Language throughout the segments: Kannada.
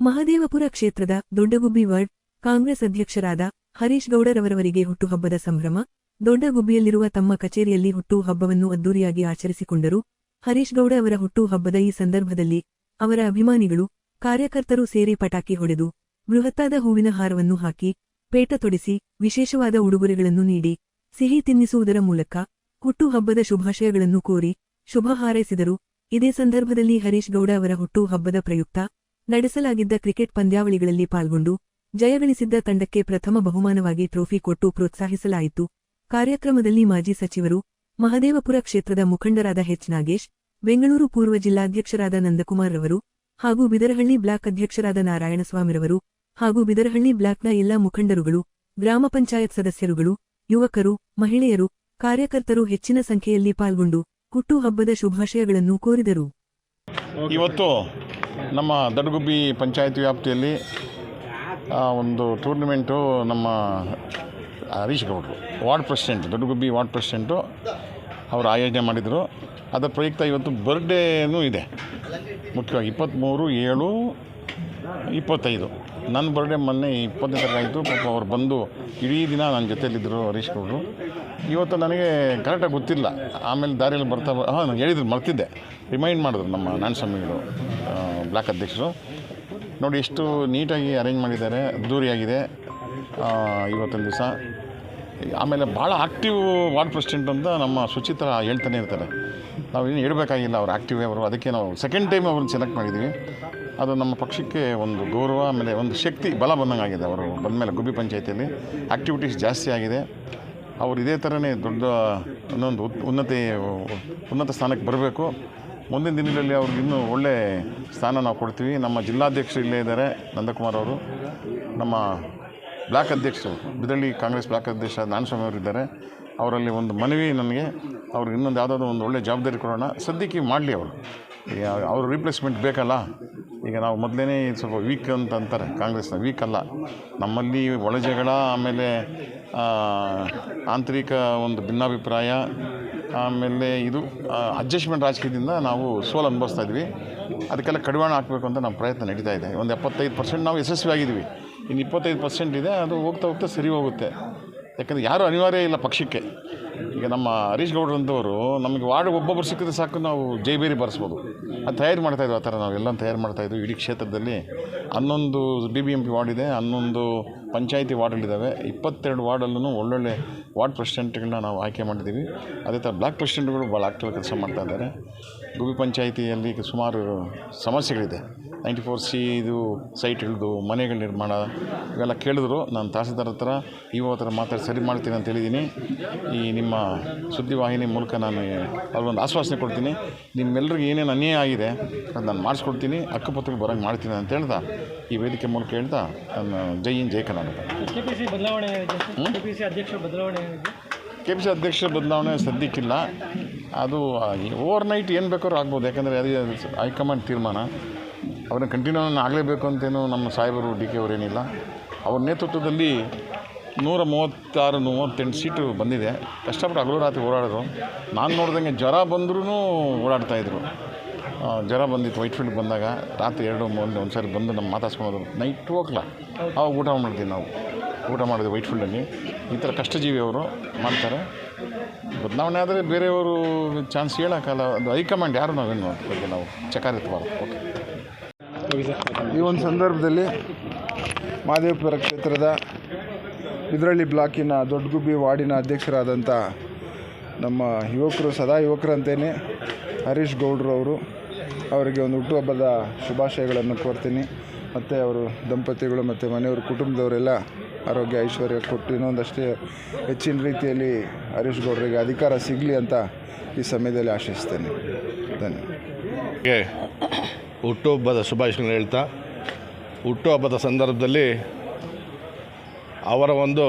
ಮಹದೇವಪುರ ಕ್ಷೇತ್ರದ ದೊಡ್ಡಗುಬ್ಬಿ ವಾರ್ಡ್ ಕಾಂಗ್ರೆಸ್ ಅಧ್ಯಕ್ಷರಾದ ಹರೀಶ್ ಗೌಡರವರವರಿಗೆ ಹುಟ್ಟುಹಬ್ಬದ ಸಂಭ್ರಮ, ದೊಡ್ಡಗುಬ್ಬಿಯಲ್ಲಿರುವ ತಮ್ಮ ಕಚೇರಿಯಲ್ಲಿ ಹುಟ್ಟುಹಬ್ಬವನ್ನು ಅದ್ದೂರಿಯಾಗಿ ಆಚರಿಸಿಕೊಂಡರು ಹರೀಶ್ ಗೌಡ ಅವರ ಹುಟ್ಟುಹಬ್ಬದ ಈ ಸಂದರ್ಭದಲ್ಲಿ ಅವರ ಅಭಿಮಾನಿಗಳು ಕಾರ್ಯಕರ್ತರು ಸೇರಿ ಪಟಾಕಿ ಹೊಡೆದು ಬೃಹತ್ತಾದ ಹೂವಿನ ಹಾರವನ್ನು ಹಾಕಿ ಪೇಟ ತೊಡಿಸಿ ವಿಶೇಷವಾದ ಉಡುಗೊರೆಗಳನ್ನು ನೀಡಿ ಸಿಹಿ ತಿನ್ನಿಸುವುದರ ಮೂಲಕ ಹುಟ್ಟುಹಬ್ಬದ ಶುಭಾಶಯಗಳನ್ನು ಕೋರಿ ಶುಭ ಹಾರೈಸಿದರು. ಇದೇ ಸಂದರ್ಭದಲ್ಲಿ ಹರೀಶ್ ಗೌಡ ಅವರ ಹುಟ್ಟುಹಬ್ಬದ ಪ್ರಯುಕ್ತ ನಡೆಸಲಾಗಿದ್ದ ಕ್ರಿಕೆಟ್ ಪಂದ್ಯಾವಳಿಗಳಲ್ಲಿ ಪಾಲ್ಗೊಂಡು ಜಯಗಳಿಸಿದ್ದ ತಂಡಕ್ಕೆ ಪ್ರಥಮ ಬಹುಮಾನವಾಗಿ ಟ್ರೋಫಿ ಕೊಟ್ಟು ಪ್ರೋತ್ಸಾಹಿಸಲಾಯಿತು. ಕಾರ್ಯಕ್ರಮದಲ್ಲಿ ಮಾಜಿ ಸಚಿವರು ಮಹದೇವಪುರ ಕ್ಷೇತ್ರದ ಮುಖಂಡರಾದ ಎಚ್ ನಾಗೇಶ್, ಬೆಂಗಳೂರು ಪೂರ್ವ ಜಿಲ್ಲಾಧ್ಯಕ್ಷರಾದ ನಂದಕುಮಾರ್ ರವರು ಹಾಗೂ ಬಿದರಹಳ್ಳಿ ಬ್ಲಾಕ್ ಅಧ್ಯಕ್ಷರಾದ ನಾರಾಯಣಸ್ವಾಮಿರವರು ಹಾಗೂ ಬಿದರಹಳ್ಳಿ ಬ್ಲಾಕ್ನ ಎಲ್ಲಾ ಮುಖಂಡರುಗಳು, ಗ್ರಾಮ ಪಂಚಾಯತ್ ಸದಸ್ಯರುಗಳು, ಯುವಕರು, ಮಹಿಳೆಯರು, ಕಾರ್ಯಕರ್ತರು ಹೆಚ್ಚಿನ ಸಂಖ್ಯೆಯಲ್ಲಿ ಪಾಲ್ಗೊಂಡು ಹುಟ್ಟುಹಬ್ಬದ ಶುಭಾಶಯಗಳನ್ನು ಕೋರಿದರು. ಇವತ್ತು ನಮ್ಮ ದಡಗುಬ್ಬಿ ಪಂಚಾಯತ್ ವ್ಯಾಪ್ತಿಯಲ್ಲಿ ಒಂದು ಟೂರ್ನಮೆಂಟು ನಮ್ಮ ಹರೀಶ್ ಗೌಡರು ward president Doddagubbi ward president ಅವರು ಆಯೋಜನೆ ಮಾಡಿದರು. ಅದರ ಪ್ರಯುಕ್ತ ಇವತ್ತು ಬರ್ಡೇನೂ ಇದೆ. ಮುಖ್ಯವಾಗಿ ಇಪ್ಪತ್ತ್ಮೂರು ಏಳು ಇಪ್ಪತ್ತೈದು. ನನ್ನ ಬರ್ಡೇ ಮೊನ್ನೆ ಇಪ್ಪತ್ತನೇ ತಾರೀಕು ಪಾಪ ಅವ್ರು ಬಂದು ಇಡೀ ದಿನ ನನ್ನ ಜೊತೆಯಲ್ಲಿದ್ದರು ಹರೀಶ್ ಗೌಡರು. ಇವತ್ತು ನನಗೆ ಕರೆಕ್ಟಾಗಿ ಗೊತ್ತಿಲ್ಲ. ಆಮೇಲೆ ದಾರಿಯಲ್ಲಿ ಬರ್ತಾ ಹಾಂ ನಾನು ಹೇಳಿದ್ರು ಮರ್ತಿದ್ದೆ. ರಿಮೈಂಡ್ ಮಾಡಿದ್ರು ನಮ್ಮ ನಾನು ಆ, ಬ್ಲಾಕ್ ಅಧ್ಯಕ್ಷರು. ನೋಡಿ ಎಷ್ಟು ನೀಟಾಗಿ ಅರೇಂಜ್ ಮಾಡಿದ್ದಾರೆ. ಅದ್ದೂರಿಯಾಗಿದೆ ಇವತ್ತೊಂದು ದಿವಸ. ಆಮೇಲೆ ಭಾಳ ಆ್ಯಕ್ಟಿವ್ ವಾರ್ಡ್ ಪ್ರೆಸಿಡೆಂಟ್ ಅಂತ ನಮ್ಮ ಸುಚಿತ್ರ ಹೇಳ್ತಾನೆ ಇರ್ತಾರೆ. ನಾವು ಏನು ಹೇಳಬೇಕಾಗಿಲ್ಲ, ಅವ್ರು ಆ್ಯಕ್ಟಿವ್ ಅವರು. ಅದಕ್ಕೆ ನಾವು ಸೆಕೆಂಡ್ ಟೈಮ್ ಅವ್ರನ್ನ ಸೆಲೆಕ್ಟ್ ಮಾಡಿದ್ದೀವಿ. ಅದು ನಮ್ಮ ಪಕ್ಷಕ್ಕೆ ಒಂದು ಗೌರವ, ಆಮೇಲೆ ಒಂದು ಶಕ್ತಿ, ಬಲ ಬಂದಂಗೆ ಆಗಿದೆ. ಅವರು ಬಂದಮೇಲೆ ಗುಬ್ಬಿ ಪಂಚಾಯತಿಯಲ್ಲಿ ಆ್ಯಕ್ಟಿವಿಟೀಸ್ ಜಾಸ್ತಿ ಆಗಿದೆ. ಅವರು ಇದೇ ಥರನೇ ದೊಡ್ಡ, ಇನ್ನೊಂದು ಉನ್ನತಿ, ಉನ್ನತ ಸ್ಥಾನಕ್ಕೆ ಬರಬೇಕು. ಮುಂದಿನ ದಿನಗಳಲ್ಲಿ ಅವ್ರಿಗೆ ಇನ್ನೂ ಒಳ್ಳೆ ಸ್ಥಾನ ನಾವು ಕೊಡ್ತೀವಿ. ನಮ್ಮ ಜಿಲ್ಲಾಧ್ಯಕ್ಷರು ಇಲ್ಲೇ ಇದ್ದಾರೆ, ನಂದಕುಮಾರ್ ಅವರು. ನಮ್ಮ ಬ್ಲಾಕ್ ಅಧ್ಯಕ್ಷರು, ಬಿದಳ್ಳಿ ಕಾಂಗ್ರೆಸ್ ಬ್ಲಾಕ್ ಅಧ್ಯಕ್ಷ ನಾನಸ್ವಾಮಿ ಅವರು ಇದ್ದಾರೆ. ಅವರಲ್ಲಿ ಒಂದು ಮನವಿ ನನಗೆ. ಅವ್ರಿಗೆ ಇನ್ನೊಂದು ಯಾವುದಾದ್ರು ಒಂದು ಒಳ್ಳೆ ಜವಾಬ್ದಾರಿ ಕೊಡೋಣ. ಸದ್ಯಕ್ಕೆ ಮಾಡಲಿ ಅವರು. ಅವ್ರ ರೀಪ್ಲೇಸ್ಮೆಂಟ್ ಬೇಕಲ್ಲ? ಈಗ ನಾವು ಮೊದಲೇ ಸ್ವಲ್ಪ ವೀಕ್ ಅಂತ ಅಂತಾರೆ, ಕಾಂಗ್ರೆಸ್ನ ವೀಕ್ ಅಲ್ಲ. ನಮ್ಮಲ್ಲಿ ಒಳಜಗಳ ಆಮೇಲೆ ಆಂತರಿಕ ಒಂದು ಭಿನ್ನಾಭಿಪ್ರಾಯ, ಆಮೇಲೆ ಇದು ಅಡ್ಜಸ್ಟ್ಮೆಂಟ್ ರಾಜಕೀಯದಿಂದ ನಾವು ಸೋಲು ಅನುಭವಿಸ್ತಾ ಇದ್ವಿ ಅದಕ್ಕೆಲ್ಲ ಕಡಿವಾಣ ಹಾಕಬೇಕು ಅಂತ ನಮ್ಮ ಪ್ರಯತ್ನ ನಡೀತಾ ಇದೆ. ಒಂದು ಎಪ್ಪತ್ತೈದು ಪರ್ಸೆಂಟ್ ನಾವು ಯಶಸ್ವಿ ಆಗಿದ್ವಿ ಇನ್ನು ಇಪ್ಪತ್ತೈದು ಪರ್ಸೆಂಟ್ ಇದೆ, ಅದು ಹೋಗ್ತಾ ಹೋಗ್ತಾ ಸರಿ ಹೋಗುತ್ತೆ. ಯಾಕಂದರೆ ಯಾರೂ ಅನಿವಾರ್ಯ ಇಲ್ಲ ಪಕ್ಷಕ್ಕೆ. ಈಗ ನಮ್ಮ ಹರೀಶ್ ಗೌಡ್ರಂಥವರು ನಮಗೆ ವಾರ್ಡ್ ಒಬ್ಬೊಬ್ಬರು ಸಿಕ್ಕಿದ್ರೆ ಸಾಕು, ನಾವು ಜೈಬೇರಿ ಬರೆಸ್ಬೋದು. ಅದು ತಯಾರು ಮಾಡ್ತಾಯಿದ್ವಿ ಆ ಥರ ನಾವು ಎಲ್ಲ ತಯಾರು ಮಾಡ್ತಾಯಿದ್ವಿ ಇಡೀ ಕ್ಷೇತ್ರದಲ್ಲಿ. ಹನ್ನೊಂದು B B M P ward ಇದೆ, ಹನ್ನೊಂದು ಪಂಚಾಯಿತಿ ವಾರ್ಡ್ಗಳಿದ್ದಾವೆ. ಇಪ್ಪತ್ತೆರಡು ವಾರ್ಡಲ್ಲೂ ಒಳ್ಳೊಳ್ಳೆ ವಾರ್ಡ್ ಪ್ರೆಸಿಡೆಂಟ್ಗಳನ್ನ ನಾವು ಆಯ್ಕೆ ಮಾಡಿದ್ದೀವಿ. ಅದೇ ಥರ ಬ್ಲಾಕ್ ಪ್ರೆಸಿಡೆಂಟ್ಗಳು ಭಾಳ ಆಕ್ಟಿವ್ ಕೆಲಸ ಮಾಡ್ತಾ ಇದ್ದಾರೆ. ಗುಬಿ ಪಂಚಾಯಿತಿಯಲ್ಲಿ ಸುಮಾರು ಸಮಸ್ಯೆಗಳಿದೆ. ನೈಂಟಿ ಫೋರ್ ಸಿ ಇದು ಸೈಟ್ ಹಿಡಿದು ಮನೆಗಳ ನಿರ್ಮಾಣ ಇವೆಲ್ಲ ಕೇಳಿದ್ರು. ನಾನು ತಹಸೀಲ್ದಾರ್ ಹತ್ರ ಇವ ಹತ್ರ ಮಾತಾಡಿ ಸರಿ ಮಾಡ್ತೀನಿ ಅಂತ ಹೇಳಿದ್ದೀನಿ. ಈ ನಿಮ್ಮ ಸುದ್ದಿವಾಹಿನಿ ಮೂಲಕ ನಾನು ಅವ್ರಿಗೊಂದು ಆಶ್ವಾಸನೆ ಕೊಡ್ತೀನಿ. ನಿಮ್ಮೆಲ್ಲರಿಗೂ ಏನೇನು ಅನ್ಯಾಯ ಆಗಿದೆ ಅದು ನಾನು ಮಾಡಿಸ್ಕೊಡ್ತೀನಿ. ಅಕ್ಕಪಕ್ಕಕ್ಕೆ ಬರೋಂಗೆ ಮಾಡ್ತೀನಿ ಅಂತ ಹೇಳ್ತಾ ಈ ವೇದಿಕೆ ಮೂಲಕ ಹೇಳ್ತಾ ನಾನು ಜೈ ಇನ್ ಜೈ ಕರ್ನಾಟಕ? ಕೆ ಪಿ ಸಿ ಅಧ್ಯಕ್ಷ ಬದಲಾವಣೆ ಸದ್ಯಕ್ಕಿಲ್ಲ. ಅದು ಓವರ್ ನೈಟ್ ಏನು ಬೇಕಾದ್ರೂ ಆಗ್ಬೋದು. ಯಾಕಂದರೆ ಅದೇ ಹೈಕಮಾಂಡ್ ತೀರ್ಮಾನ. ಅವ್ರನ್ನ ಕಂಟಿನ್ಯೂ ಆಗಲೇಬೇಕು ಅಂತೇನು ನಮ್ಮ ಸಾಹೇಬರು ಡಿ ಕೆ ಅವರೇನಿಲ್ಲ. ಅವ್ರ ನೇತೃತ್ವದಲ್ಲಿ ನೂರ ಮೂವತ್ತಾರು ಮೂವತ್ತೆಂಟು ಸೀಟು ಬಂದಿದೆ. ಕಷ್ಟಪಟ್ಟು ಹಗಲು ರಾತ್ರಿ ಓಡಾಡಿದ್ರು. ನಾನು ನೋಡ್ದಂಗೆ ಜ್ವರ ಬಂದ್ರೂ ಓಡಾಡ್ತಾಯಿದ್ರು ಜ್ವರ ಬಂದಿತ್ತು ವೈಟ್ ಫೀಲ್ಡ್ ಬಂದಾಗ. ರಾತ್ರಿ ಎರಡು, ಒಂದು ಒಂದು ಸಾರಿ ಬಂದು ನಮ್ಮ ಮಾತಾಡ್ಸ್ಕೊಂಡು ನೈಟ್ ಹೋಗ್ಲಾ ಅವಾಗ ಊಟ ಮಾಡ್ತೀವಿ ನಾವು. ಊಟ ಮಾಡಿದೆ ವೈಟ್ ಫೀಲ್ಡಲ್ಲಿ ಈ ಥರ ಕಷ್ಟಜೀವಿ ಅವರು ಮಾಡ್ತಾರೆ. ಬದಲಾವಣೆ ಆದರೆ ಬೇರೆಯವರು ಚಾನ್ಸ್ ಹೇಳೋಕ್ಕಲ್ಲ ಅದು ಹೈಕಮಾಂಡ್ ಯಾರು ನಾವೇನು ಬಗ್ಗೆ ನಾವು ಚಕಾರಿತಬಾರ್ದು ಓಕೆ ಈ ಒಂದು ಸಂದರ್ಭದಲ್ಲಿ ಮಹದೇವಪುರ ಕ್ಷೇತ್ರದ ಇದರಳ್ಳಿ ಬ್ಲಾಕಿನ ದೊಡ್ಡಗುಬ್ಬಿ ವಾರ್ಡಿನ ಅಧ್ಯಕ್ಷರಾದಂಥ ನಮ್ಮ ಯುವಕರು, ಸದಾ ಯುವಕರಂತೇನೆ ಹರೀಶ್ ಗೌಡ್ರು ಅವರು. ಅವರಿಗೆ ಒಂದು ಹುಟ್ಟುಹಬ್ಬದ ಶುಭಾಶಯಗಳನ್ನು ಕೋರ್ತೀನಿ. ಮತ್ತು ಅವರು ದಂಪತಿಗಳು ಮತ್ತು ಮನೆಯವರು, ಕುಟುಂಬದವರೆಲ್ಲ ಆರೋಗ್ಯ ಐಶ್ವರ್ಯ ಕೊಟ್ಟು ಇನ್ನೊಂದಷ್ಟೇ ಹೆಚ್ಚಿನ ರೀತಿಯಲ್ಲಿ ಹರೀಶ್ ಗೌಡರಿಗೆ ಅಧಿಕಾರ ಸಿಗಲಿ ಅಂತ ಈ ಸಮಯದಲ್ಲಿ ಆಶಿಸ್ತೇನೆ. ಧನ್ಯವಾದ. ಹುಟ್ಟುಹಬ್ಬದ ಶುಭಾಶಯಗಳು ಹೇಳ್ತಾ, ಹುಟ್ಟುಹಬ್ಬದ ಸಂದರ್ಭದಲ್ಲಿ ಅವರ ಒಂದು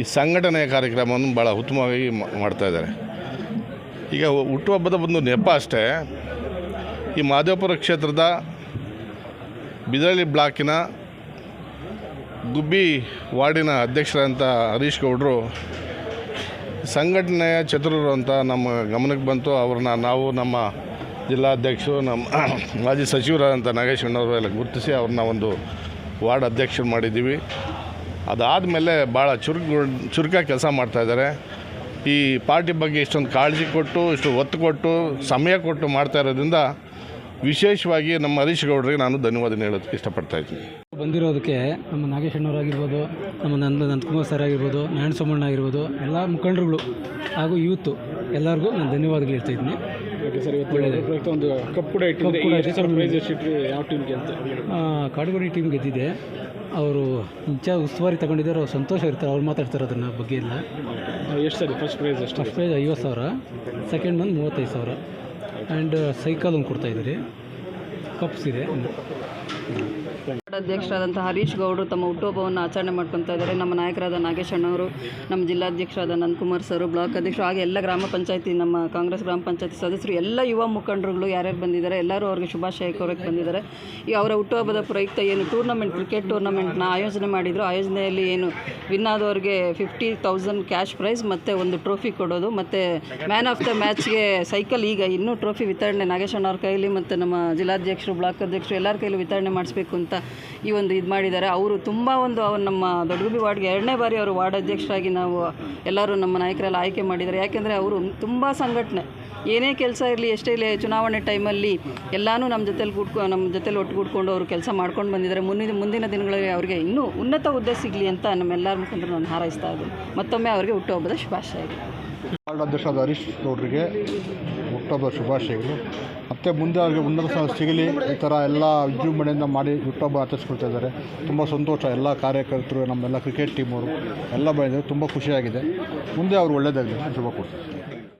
ಈ ಸಂಘಟನೆಯ ಕಾರ್ಯಕ್ರಮವನ್ನು ಭಾಳ ಉತ್ತಮವಾಗಿ ಮಾಡ್ತಾಯಿದ್ದಾರೆ ಈಗ ಹುಟ್ಟುಹಬ್ಬದ ಒಂದು ನೆಪ ಅಷ್ಟೇ. ಈ ಮಾದೇವಪುರ ಕ್ಷೇತ್ರದ ಬಿದರಳ್ಳಿ ಬ್ಲಾಕಿನ ಗುಬ್ಬಿ ವಾರ್ಡಿನ ಅಧ್ಯಕ್ಷರಂಥ ಹರೀಶ್ ಗೌಡರು ಸಂಘಟನೆಯ ಚತುರರು ಅಂತ ನಮ್ಮ ಗಮನಕ್ಕೆ ಬಂತು. ಅವ್ರನ್ನ ನಾವು ನಮ್ಮ ಜಿಲ್ಲಾಧ್ಯಕ್ಷರು, ನಮ್ಮ ಮಾಜಿ ಸಚಿವರಾದಂಥ ನಾಗೇಶ್ ಎಲ್ಲ ಗುರುತಿಸಿ ಅವ್ರನ್ನ ಒಂದು ವಾರ್ಡ್ ಅಧ್ಯಕ್ಷರು ಮಾಡಿದ್ದೀವಿ. ಅದಾದಮೇಲೆ ಭಾಳ ಚುರುಕು ಚುರುಕಾಗಿ ಕೆಲಸ ಮಾಡ್ತಾಯಿದ್ದಾರೆ ಈ ಪಾರ್ಟಿ ಬಗ್ಗೆ ಇಷ್ಟೊಂದು ಕಾಳಜಿ ಕೊಟ್ಟು, ಇಷ್ಟು ಒತ್ತು ಕೊಟ್ಟು, ಸಮಯ ಕೊಟ್ಟು ಮಾಡ್ತಾ ಇರೋದ್ರಿಂದ ವಿಶೇಷವಾಗಿ ನಮ್ಮ ಹರೀಶ್ ಗೌಡರಿಗೆ ನಾನು ಧನ್ಯವಾದ ಹೇಳೋದಕ್ಕೆ ಇಷ್ಟಪಡ್ತಾ ಇದ್ದೀನಿ. ಬಂದಿರೋದಕ್ಕೆ ನಮ್ಮ ನಾಗೇಶಣ್ಣವರಾಗಿರ್ಬೋದು ನಮ್ಮ ನಂದ ನಂದಕುಮಾರ್ ಸರ್ ಆಗಿರ್ಬೋದು ನಾರಾಯಣ ಸೋಮಣ್ಣ ಆಗಿರ್ಬೋದು ಎಲ್ಲ ಮುಖಂಡರುಗಳು ಹಾಗೂ ಯೂತು ಎಲ್ಲರಿಗೂ ನಾನು ಧನ್ಯವಾದಗಳು ಹೇಳ್ತಾ ಇದ್ದೀನಿ. ಒಂದು ಕಪ್ ಕೂಡ ಕಾಡುಗೋಡಿ ಟೀಮ್ ಗೆದ್ದಿದೆ. ಅವರು ಮುಂಚೆ ಉಸ್ತುವಾರಿ ತಗೊಂಡಿದ್ದಾರೆ ಅವ್ರು ಸಂತೋಷ ಇರ್ತಾರೆ ಅವ್ರು ಮಾತಾಡ್ತಾರೆ ಅದನ್ನು ಬಗ್ಗೆ ಎಲ್ಲ. ಎಷ್ಟು ಸರಿ? ಫಸ್ಟ್ ಪ್ರೈಸ್ ಎಷ್ಟು ಫಸ್ಟ್ ಪ್ರೈಸ್ ಐವತ್ತು ಸಾವಿರ ಸೆಕೆಂಡ್ ಬಂದು ಮೂವತ್ತೈದು ಸಾವಿರ. ಆ್ಯಂಡ್ ಸೈಕಲ್ ಒಂದು ಕೊಡ್ತಾಯಿದ್ದೀರಿ ಕಪ್ಸ್ ಇದೆ. ಅಧ್ಯಕ್ಷರಾದಂಥ ಹರೀಶ್ ಗೌಡರು ತಮ್ಮ ಹುಟ್ಟುಹಬ್ಬವನ್ನು ಆಚರಣೆ ಮಾಡ್ಕೊತಾ ಇದ್ದಾರೆ. ನಮ್ಮ ನಾಯಕರಾದ ನಾಗೇಶಣ್ಣವರು ನಮ್ಮ ಜಿಲ್ಲಾಧ್ಯಕ್ಷರಾದ ನಂದಕುಮಾರ್ ಸರ್, ಬ್ಲಾಕ್ ಅಧ್ಯಕ್ಷರು, ಹಾಗೆ ಎಲ್ಲ ಗ್ರಾಮ ಪಂಚಾಯತಿ, ನಮ್ಮ ಕಾಂಗ್ರೆಸ್ ಗ್ರಾಮ ಪಂಚಾಯತಿ ಸದಸ್ಯರು, ಎಲ್ಲ ಯುವ ಮುಖಂಡರುಗಳು ಯಾರ್ಯಾರು ಬಂದಿದ್ದಾರೆ, ಎಲ್ಲರೂ ಅವ್ರಿಗೆ ಶುಭಾಶಯ ಕೋರಕ್ಕೆ ಬಂದಿದ್ದಾರೆ. ಈ ಅವರ ಹುಟ್ಟುಹಬ್ಬದ ಪ್ರಯುಕ್ತ ಏನು, ಟೂರ್ನಮೆಂಟ್, ಕ್ರಿಕೆಟ್ ಟೂರ್ನಮೆಂಟ್ನ ಆಯೋಜನೆ ಮಾಡಿದರು. ಆಯೋಜನೆಯಲ್ಲಿ ಏನು, ವಿನ್ ಆದವ್ರಿಗೆ ಫಿಫ್ಟಿ ತೌಸಂಡ್ ಕ್ಯಾಶ್ ಪ್ರೈಸ್ ಮತ್ತು ಒಂದು ಟ್ರೋಫಿ ಕೊಡೋದು, ಮತ್ತು ಮ್ಯಾನ್ ಆಫ್ ದ ಮ್ಯಾಚ್ಗೆ ಸೈಕಲ್ ಈಗ ಇನ್ನೂ ಟ್ರೋಫಿ ವಿತರಣೆ ನಾಗೇಶ್ ಅಣ್ಣವ್ರ ಕೈಲಿ, ಮತ್ತು ನಮ್ಮ ಜಿಲ್ಲಾಧ್ಯಕ್ಷರು, ಬ್ಲಾಕ್ ಅಧ್ಯಕ್ಷರು ಎಲ್ಲರ ಕೈಲಿ ವಿತರಣೆ ಮಾಡಿಸ್ಬೇಕು ಅಂತ ಈ ಒಂದು ಇದು ಮಾಡಿದ್ದಾರೆ. ಅವರು ತುಂಬ ಒಂದು ಅವ್ರು ನಮ್ಮ ದೊಡ್ಡಗುಬ್ಬಿ ವಾರ್ಡ್ಗೆ ಎರಡನೇ ಬಾರಿ ಅವರು ವಾರ್ಡ್ ಅಧ್ಯಕ್ಷರಾಗಿ ನಾವು ಎಲ್ಲರೂ ನಮ್ಮ ನಾಯಕರೆಲ್ಲ ಆಯ್ಕೆ ಮಾಡಿದ್ದಾರೆ. ಯಾಕೆಂದರೆ ಅವರು ತುಂಬ ಸಂಘಟನೆ. ಏನೇ ಕೆಲಸ ಇರಲಿ, ಎಷ್ಟೇ ಇರಲಿ, ಚುನಾವಣೆ ಟೈಮಲ್ಲಿ ಎಲ್ಲನೂ ನಮ್ಮ ಜೊತೆಲಿ ಕೂಡ್ಕೊ ನಮ್ಮ ಜೊತೆಲಿ ಒಟ್ಟುಗೂಡ್ಕೊಂಡು ಅವರು ಕೆಲಸ ಮಾಡ್ಕೊಂಡು ಬಂದಿದ್ದಾರೆ. ಮುಂದಿನ ಮುಂದಿನ ದಿನಗಳಲ್ಲಿ ಅವರಿಗೆ ಇನ್ನೂ ಉನ್ನತ ಹುದ್ದೆ ಸಿಗಲಿ ಅಂತ ನಮ್ಮೆಲ್ಲರ ಮುಖಾಂತರ ನಾನು ಹಾರೈಸ್ತಾ ಇದ್ದೀನಿ. ಮತ್ತೊಮ್ಮೆ ಅವರಿಗೆ ಹುಟ್ಟುಹಬ್ಬದ ಶುಭಾಶಯಗಳು. ವಾರ್ಡ್ ಅಧ್ಯಕ್ಷರಾದ ಹರೀಶ್ ಗೌಡರಿಗೆ. ಹುಟ್ಟುಹಬ್ಬದ ಶುಭಾಶಯಗಳು ಮತ್ತು ಮುಂದೆ ಅವ್ರಿಗೆ ಉನ್ನತ ಸ್ಥಾನ ಸಿಗಲಿ, ಈ ಥರ ಎಲ್ಲ ವಿಜೃಂಭಣೆಯಿಂದ ಮಾಡಿ ಹುಟ್ಟುಹಬ್ಬ ಆಚರಿಸ್ಕೊಳ್ತಾ ಇದ್ದಾರೆ. ತುಂಬ ಸಂತೋಷ, ಎಲ್ಲ ಕಾರ್ಯಕರ್ತರು, ನಮ್ಮೆಲ್ಲ ಕ್ರಿಕೆಟ್ ಟೀಮವರು ಎಲ್ಲ ಬಂದಿದ್ದಾರೆ. ತುಂಬ ಖುಷಿಯಾಗಿದೆ. ಮುಂದೆ ಅವರು ಒಳ್ಳೆಯದಾಗಲಿ ಶುಭ ಕೊಡ್ತಾರೆ